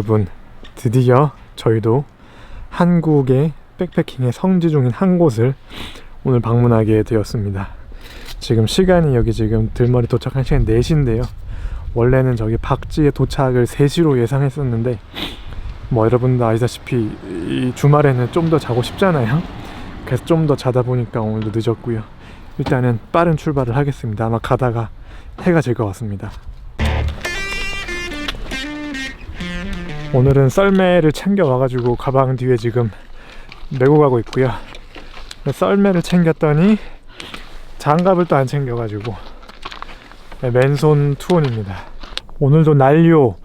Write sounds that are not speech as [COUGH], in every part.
여러분 드디어 저희도 한국의 백패킹의 성지 중인 한 곳을 오늘 방문하게 되었습니다. 지금 시간이 여기 지금 들머리 도착한 시간 4시인데요. 원래는 저기 박지에 도착을 3시로 예상했었는데 뭐 여러분도 아시다시피 이 주말에는 좀 더 자고 싶잖아요. 그래서 좀 더 자다 보니까 오늘도 늦었고요. 일단은 빠른 출발을 하겠습니다. 아마 가다가 해가 질 것 같습니다. 오늘은 썰매를 챙겨 와가지고 가방 뒤에 지금 메고 가고 있고요. 썰매를 챙겼더니 장갑을 또 안 챙겨가지고 네, 맨손 투혼입니다. 오늘도 난료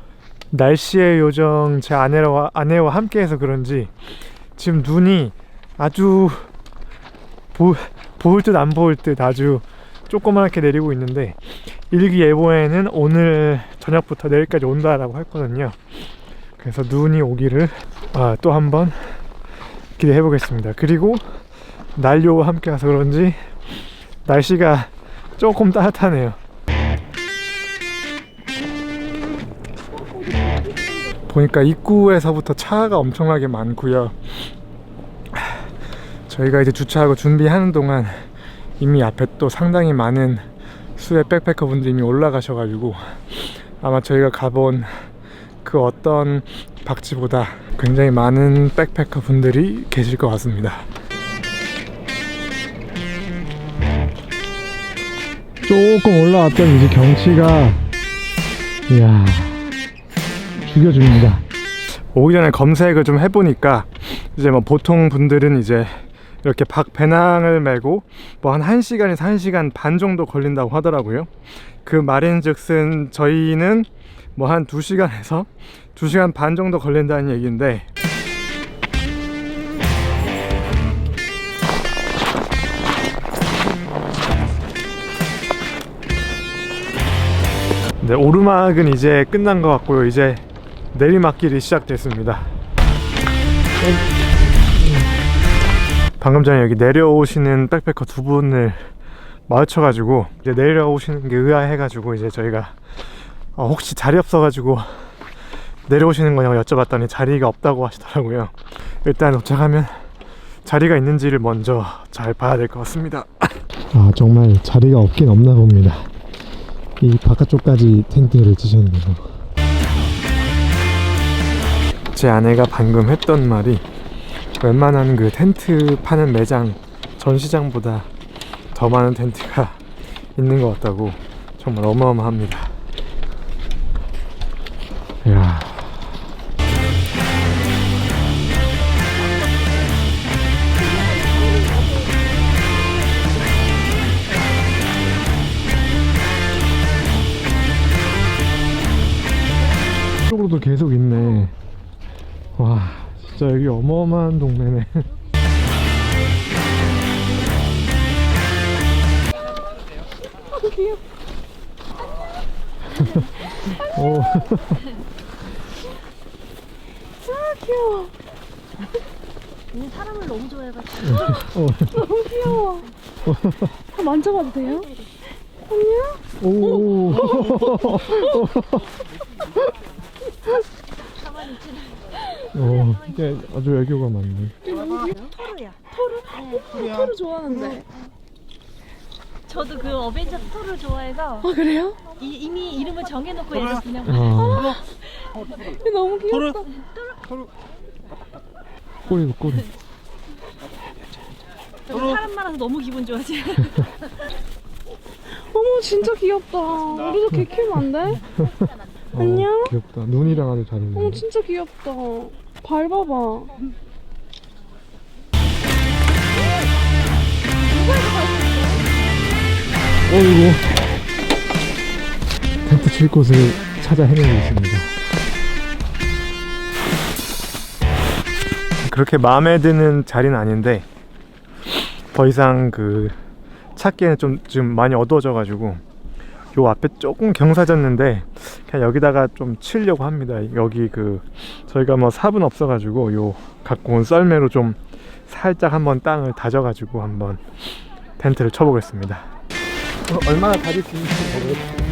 날씨의 요정 제 아내와 아내와 함께해서 그런지 지금 눈이 아주 보, 보일 듯 안 보일 듯 아주 조그맣게 내리고 있는데 일기예보에는 오늘 저녁부터 내일까지 온다라고 했거든요. 그래서 눈이 오기를 아, 또 한 번 기대해 보겠습니다. 그리고 난료와 함께 와서 그런지 날씨가 조금 따뜻하네요. 보니까 입구에서부터 차가 엄청나게 많고요. 저희가 이제 주차하고 준비하는 동안 이미 앞에 또 상당히 많은 수의 백패커 분들이 이미 올라가셔가지고 아마 저희가 가본 그 어떤 박지보다 굉장히 많은 백패커 분들이 계실 것 같습니다. 조금 올라왔더니 이제 경치가 이야 죽여줍니다. 오기 전에 검색을 좀 해보니까 이제 뭐 보통 분들은 이제 이렇게 박 배낭을 메고 뭐 한 1시간에서 1시간 반 정도 걸린다고 하더라고요. 그 말인즉슨 저희는 뭐 한 2시간에서 2시간 [LAUGHS] 반 정도 걸린다는 얘기인데 네, 오르막은 이제 끝난 것 같고요. 이제 내리막길이 시작됐습니다. 방금 전에 여기 내려오시는 백패커 두 분을 마주쳐가지고 이제 내려오시는 게 의아해가지고 이제 저희가 어, 혹시 자리 없어가지고 내려오시는 거냐고 여쭤봤더니 자리가 없다고 하시더라고요. 일단 도착하면 자리가 있는지를 먼저 잘 봐야 될 것 같습니다. 아 정말 자리가 없긴 없나 봅니다. 이 바깥쪽까지 텐트를 치셨네요. 제 아내가 방금 했던 말이 웬만한 그 텐트 파는 매장 전시장보다 더 많은 텐트가 있는 것 같다고 정말 어마어마합니다. 진짜 여기 어마어마한 동네네. 오, 귀여워. 얘는 사람을 너무 좋아해가지고. 어, 너무 귀여워. 아, 만져봐도 돼요? 안녕? 오, [LAUGHS] 가만히 있지. 어, 이게 아주 애교가 많네. 토르야. 토르? 네. 토르 좋아하는데. 저도 그 어벤져 스 토르 좋아해서 아 그래요? 이, 이미 이름을 정해놓고 얘를 그냥 아, 너무 귀엽다. 꼬리도 꼬리. 사람 많아서 너무 기분 좋아지. [LAUGHS] 어머 진짜 귀엽다. 우리도 개 키우면 안 돼? 어, 안녕? 귀엽다. 눈이랑 아주 잘 어머. 진짜 귀엽다. 밟아봐. 어이구. 텐트 칠 곳을 찾아 헤매고 있습니다. 그렇게 마음에 드는 자리는 아닌데 더 이상 그 찾기에는 좀 지금 많이 어두워져 가지고 요 앞에 조금 경사졌는데 그냥 여기다가 좀 치려고 합니다. 여기 그 저희가 뭐 삽은 없어가지고 요 갖고 온 썰매로 좀 살짝 한번 땅을 다져가지고 한번 텐트를 쳐보겠습니다. 얼마나 다릴 수 있는지 모르겠어요.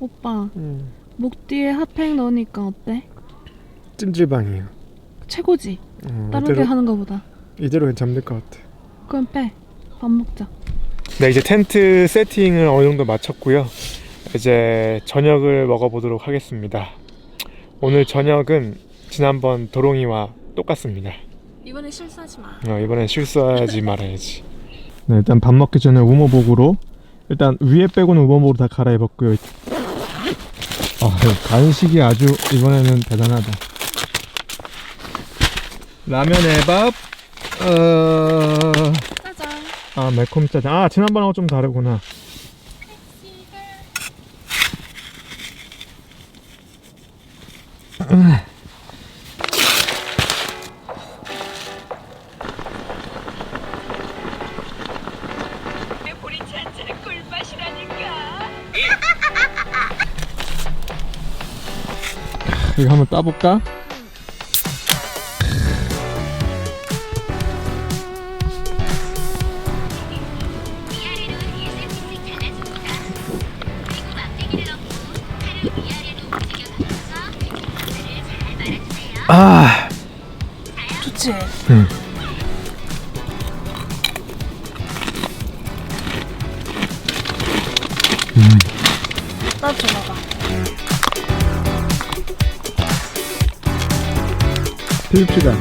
오빠 음, 목 뒤에 핫팩 넣으니까 어때? 찜질방이에요. 최고지. 어, 다르게 이대로, 하는 거보다. 이대로 잠들 것 같아. 그럼 빼. 밥 먹자. 네, 이제 텐트 세팅을 어느 정도 마쳤고요. 이제 저녁을 먹어보도록 하겠습니다. 오늘 저녁은 지난번 도롱이와 똑같습니다. 이번에 실수하지 마. 어, 이번엔 실수하지 말아야지. 네, 일단 밥 먹기 전에 우모복으로 일단 위에 빼고는 우모복으로 다 갈아입었고요. 아, 간식이 아주 이번에는 대단하다. 라면에 밥, 어, 짜잔. 아 매콤 짜장. 아 지난번하고 좀 다르구나. 주세요. 아, 좋지. 응. 나도 전화가. 필립 시간.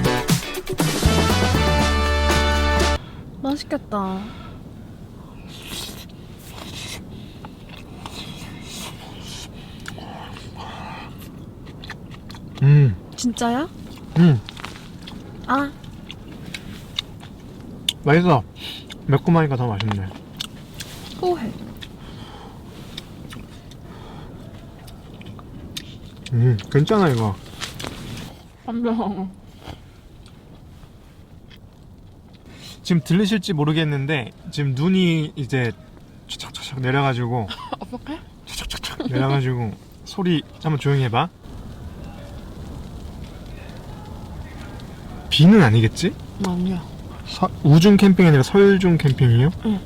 맛있겠다. 음, 진짜야? 음, 아, 맛있어. 매콤하니까 더 맛있네. 소해. 음, 괜찮아 이거. 완전. 지금 들리실지 모르겠는데 지금 눈이 이제 착착착 내려가지고 [LAUGHS] 어떡해? 착착착 내려가지고 소리 한번 조용히 해봐. 비는 아니겠지? 아니야. 서- 우중 캠핑이 아니라 설중 캠핑이에요? 응.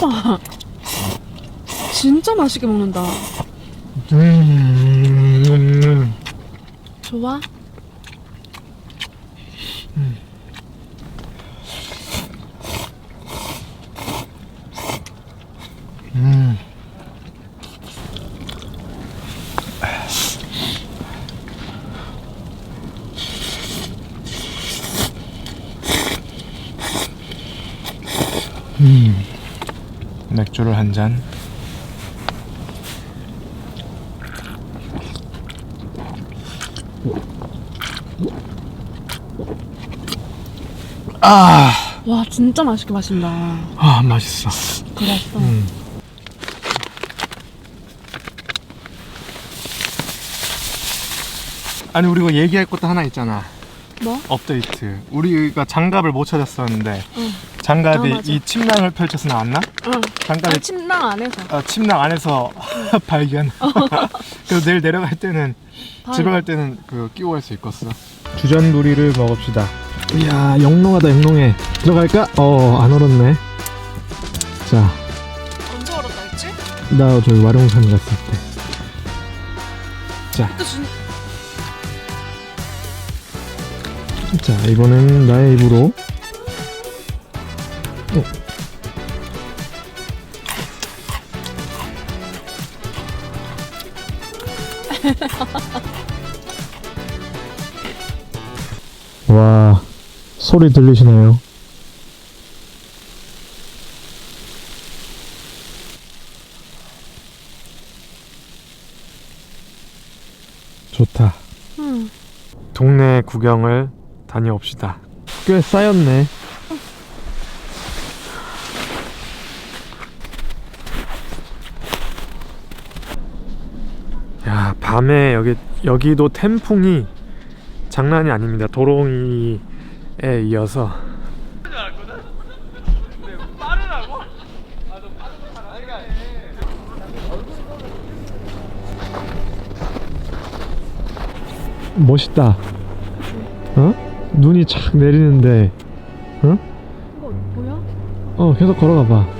오빠. 진짜 맛있게 먹는다. 음, 음, 좋아? 음. 음. 맥주를 한 잔. 아, 와, 진짜 맛있게 마신다. 아 맛있어. 그랬어. 음. 아니 우리 이거 얘기할 것도 하나 있잖아. 뭐? 업데이트. 우리가 장갑을 못 찾았었는데 응. 장갑이 아. 이 침낭을 펼쳐서 나왔나? 응. 장갑이 아, 침낭 안에서. 아, 침낭 안에서 [LAUGHS] 발견. [LAUGHS] 그래서 내일 내려갈 때는 집에 갈 때는 그 끼고 갈 수 있겠어. 주전부리를 먹읍시다. 이야 영롱하다 영롱해. 들어갈까? 어안 얼었네. 자, 언제 얼었다 했지? 나 저기 와룡산 갔을 때. 자, 준... 자 이번엔 나의 입으로. 어. 와 소리 들리시나요? 좋다. 응. 동네 구경을 다녀옵시다. 꽤 쌓였네. 야 밤에 여기 여기도 태풍이 장난이 아닙니다. 도롱이에 이어서 멋있다. 어? 눈이 착 내리는데, 어? 이거 뭐야? 어, 계속 걸어가 봐.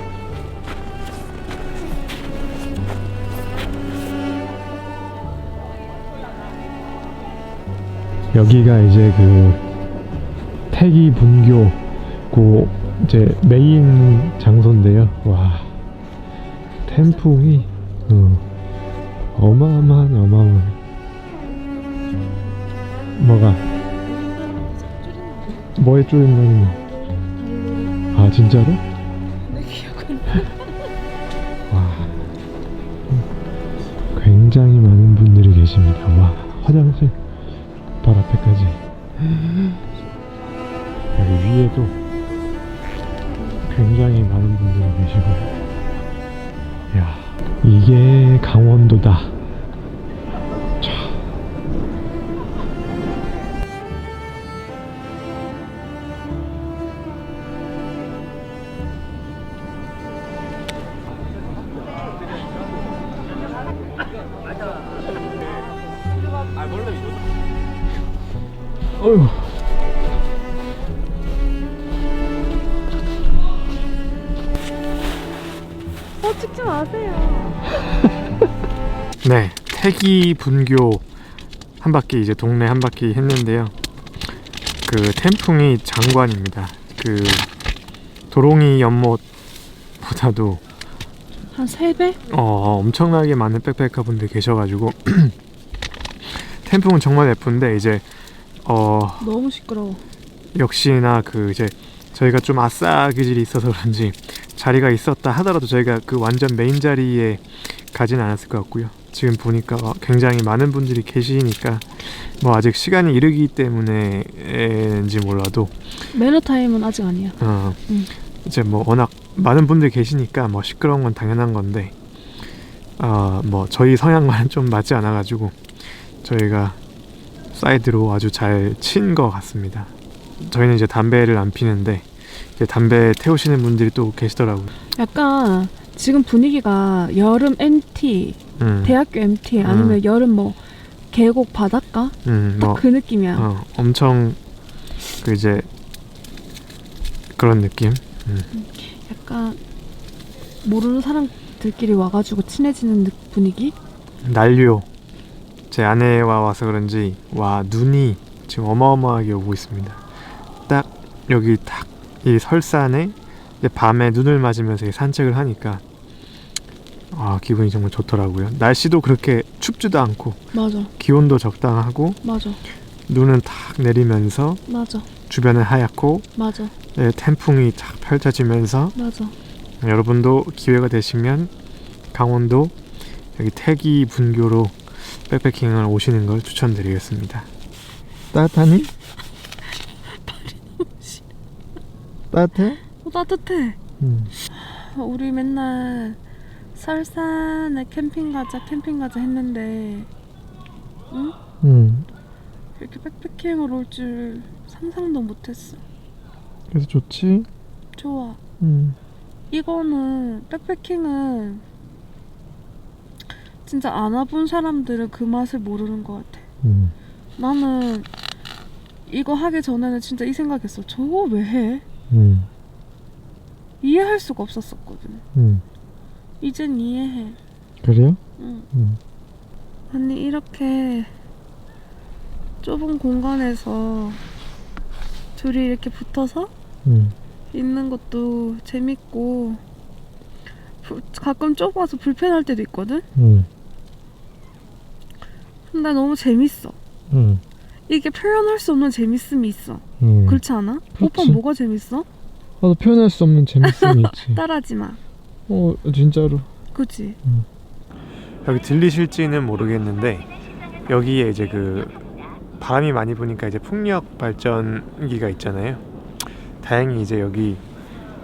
여기가 이제 그 태기 분교 그 이제 메인 장소인데요. 와, 템풍이 어, 어마어마하네, 어마어마해. 뭐가? 뭐에 거? 아 진짜로? [LAUGHS] 와 굉장히 많은 분들이 계십니다 와 화장실 앞에까지. 여기 위에도 굉장히 많은 분들이 계시고요 야 이게 강원도다 네, 태기 분교 한 바퀴 이제 동네 한 바퀴 했는데요. 그 태풍이 장관입니다. 그 도롱이 연못보다도 한 3배? 어, 엄청나게 많은 백패커 분들 계셔가지고 [CLEARS THROAT] 태풍은 정말 예쁜데 이제 어 너무 시끄러워. 역시나 그 이제 저희가 좀 아싸 기질이 있어서 그런지 자리가 있었다 하더라도 저희가 그 완전 메인 자리에 가진 않았을 것 같고요. 지금 보니까 굉장히 많은 분들이 계시니까 뭐 아직 시간이 이르기 때문에인지 몰라도 매너 타임은 아직 아니야. 어, 음. 이제 뭐 워낙 많은 분들이 계시니까 뭐 시끄러운 건 당연한 건데 아뭐 저희 성향과는 좀 맞지 않아 가지고 저희가 사이드로 아주 잘 친 것 같습니다. 저희는 이제 담배를 안 피는데 이제 담배 태우시는 분들이 또 계시더라고요. 약간 지금 분위기가 여름 MT, 음, 대학교 MT 아니면 여름 뭐 계곡 바닷가 음, 딱 뭐 그 느낌이야. 어, 엄청 그 이제 그런 느낌. 약간 모르는 사람들끼리 와가지고 친해지는 느- 분위기. 난료. 제 아내와 와서 그런지 와 눈이 지금 어마어마하게 오고 있습니다. 딱 여기 딱 이 설산에 이제 밤에 눈을 맞으면서 이 산책을 하니까 아 기분이 정말 좋더라고요. 날씨도 그렇게 춥지도 않고 맞아, 기온도 적당하고 맞아, 눈은 탁 내리면서 맞아, 주변은 하얗고 맞아, 예, 태풍이 탁 펼쳐지면서 맞아. 여러분도 기회가 되시면 강원도 여기 태기 분교로 백패킹을 오시는 걸 추천드리겠습니다. 따뜻하니? [LAUGHS] 따뜻해? 어, 따뜻해. 음. 우리 맨날 설산에 캠핑 가자, 캠핑 가자 했는데 음. 이렇게 백패킹을 올 줄 상상도 못했어. 그래서 좋지? 좋아. 음. 이거는 백패킹은 진짜 안 와본 사람들은 그 맛을 모르는 것 같아. 음. 나는 이거 하기 전에는 진짜 이 생각했어. 저거 왜 해? 음. 이해할 수가 없었었거든. 음. 이젠 이해해. 그래요? 응. 음. 아니 이렇게 좁은 공간에서 둘이 이렇게 붙어서 음. 있는 것도 재밌고 부- 가끔 좁아서 불편할 때도 있거든. 음. 근데 너무 재밌어. 음. 이게 표현할 수 없는 재밌음이 있어. 음. 그렇지 않아? 오빠 그렇지. 뭐가 재밌어? 나도 표현할 수 없는 재밌음이 있지. [LAUGHS] 따라하지 마. 어, 진짜로. 그치? 여기 들리실지는 모르겠는데 여기에 이제 그 바람이 많이 부니까 이제 풍력 발전기가 있잖아요. 다행히 이제 여기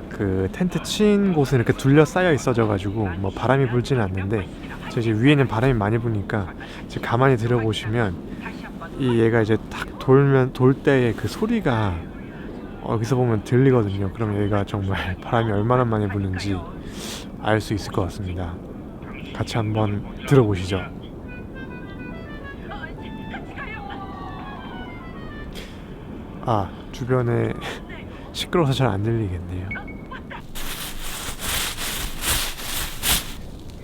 그 텐트 친 곳은 이렇게 둘러싸여 있어져 가지고 뭐 바람이 불지는 않는데 저 이제 위에는 바람이 많이 부니까 이제 가만히 들어보시면 이 얘가 이제 탁 돌면 돌 때의 그 소리가 여기서 보면 들리거든요. 그럼 얘가 정말 [LAUGHS] 바람이 얼마나 많이 부는지 알 수 있을 것 같습니다. 같이 한번 들어보시죠. 아 주변에 [LAUGHS] 시끄러워서 잘 안 들리겠네요.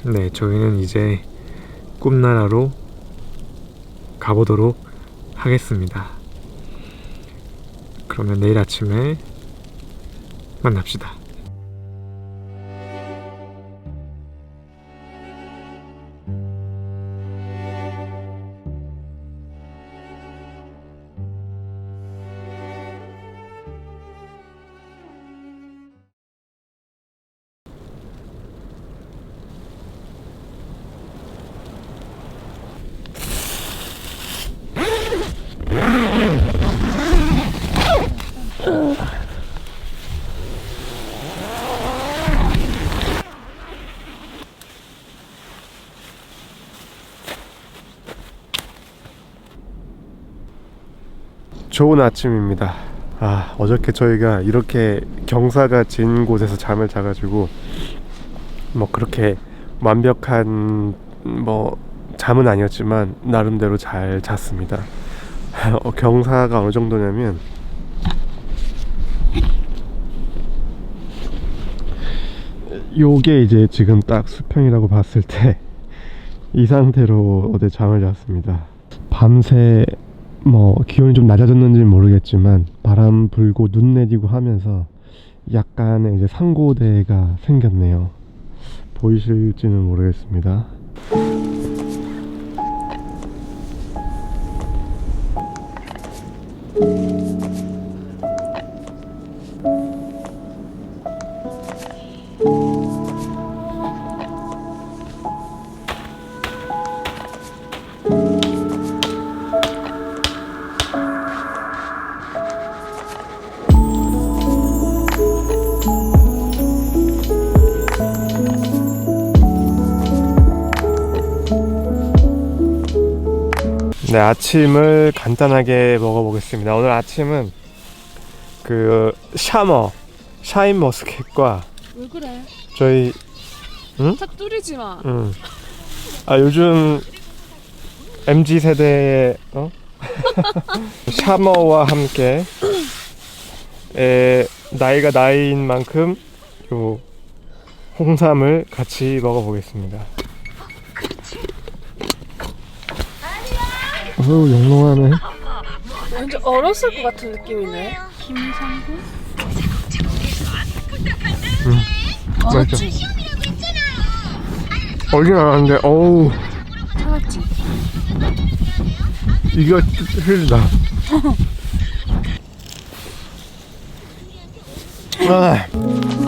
네, 저희는 이제 꿈나라로 가보도록 하겠습니다. 그러면 내일 아침에 만납시다. 좋은 아침입니다. 아 어저께 저희가 이렇게 경사가 진 곳에서 잠을 자가지고 뭐 그렇게 완벽한 뭐 잠은 아니었지만 나름대로 잘 잤습니다. [LAUGHS] 어, 경사가 어느 정도냐면 요게 이제 지금 딱 수평이라고 봤을 때 [LAUGHS] 이 상태로 어제 잠을 잤습니다. 밤새 뭐 기온이 좀 낮아졌는지는 모르겠지만 바람 불고 눈 내리고 하면서 약간의 이제 상고대가 생겼네요. 보이실지는 모르겠습니다. 아침을 간단하게 먹어보겠습니다. 오늘 아침은 그 샤머, 샤인 머스켓과 왜 그래? 저희 차 뚜리지 마. 음. 아 요즘 MZ 세대의 어? [LAUGHS] 샤머와 함께 에, 나이가 나이인 만큼 요 홍삼을 같이 먹어보겠습니다. 어우 영롱하네. 완전 어렸을 것 같은 느낌이네. 맞죠? 얼긴 안 하는데 어우 찾았지. 이거 틀리다. [LAUGHS] 아.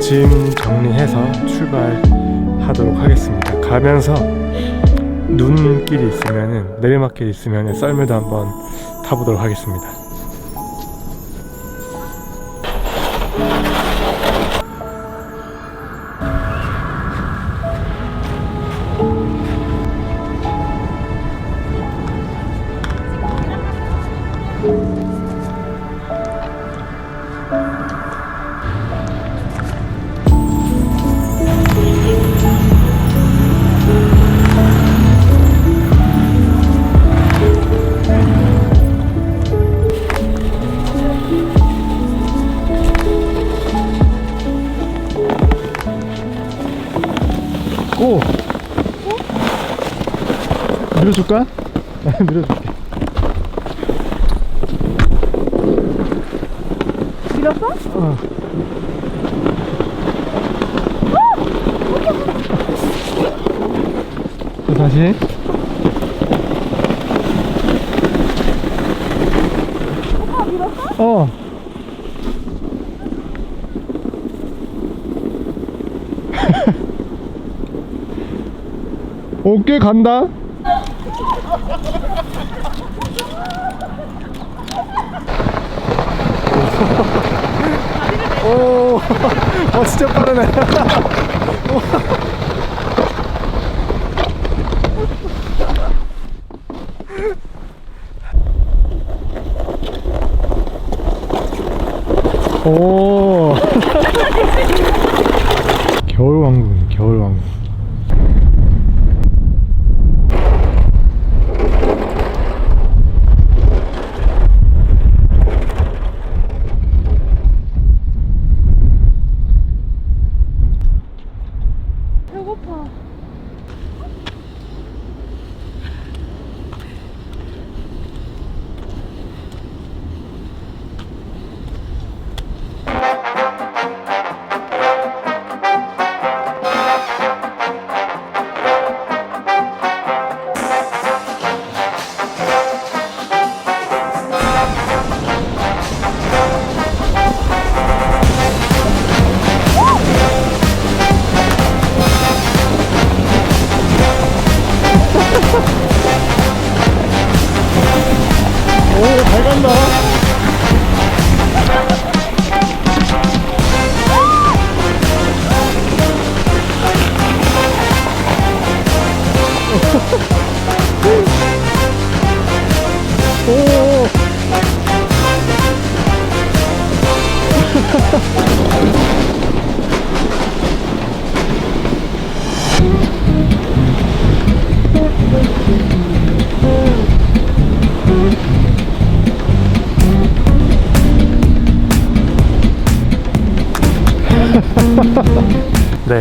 짐 정리해서 출발하도록 하겠습니다. 가면서 눈길이 있으면은 내리막길 있으면은 썰매도 한번 타보도록 하겠습니다. 밀어줄까? [LAUGHS] 밀어줄게. 밀었어? 어. 또 다시. 어. [LAUGHS] [LAUGHS] 어깨 간다. 오, 어 진짜 빠르네. 오.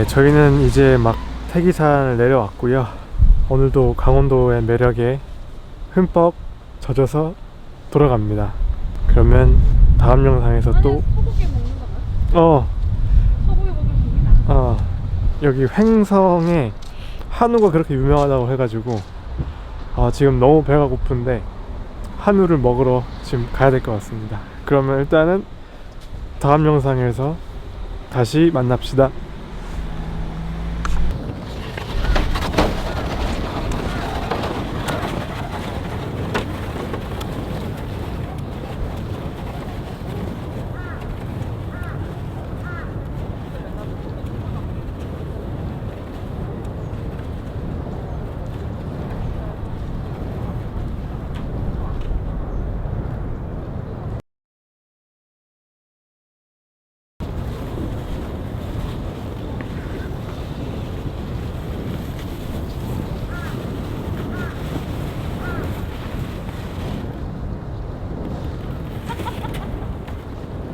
저희는 이제 막 태기산을 내려왔고요. 오늘도 강원도의 매력에 흠뻑 젖어서 돌아갑니다. 그러면 다음 영상에서 또 어. 어, 여기 횡성에 한우가 그렇게 유명하다고 해가지고 아, 지금 너무 배가 고픈데 한우를 먹으러 지금 가야 될 것 같습니다. 그러면 일단은 다음 영상에서 다시 만납시다.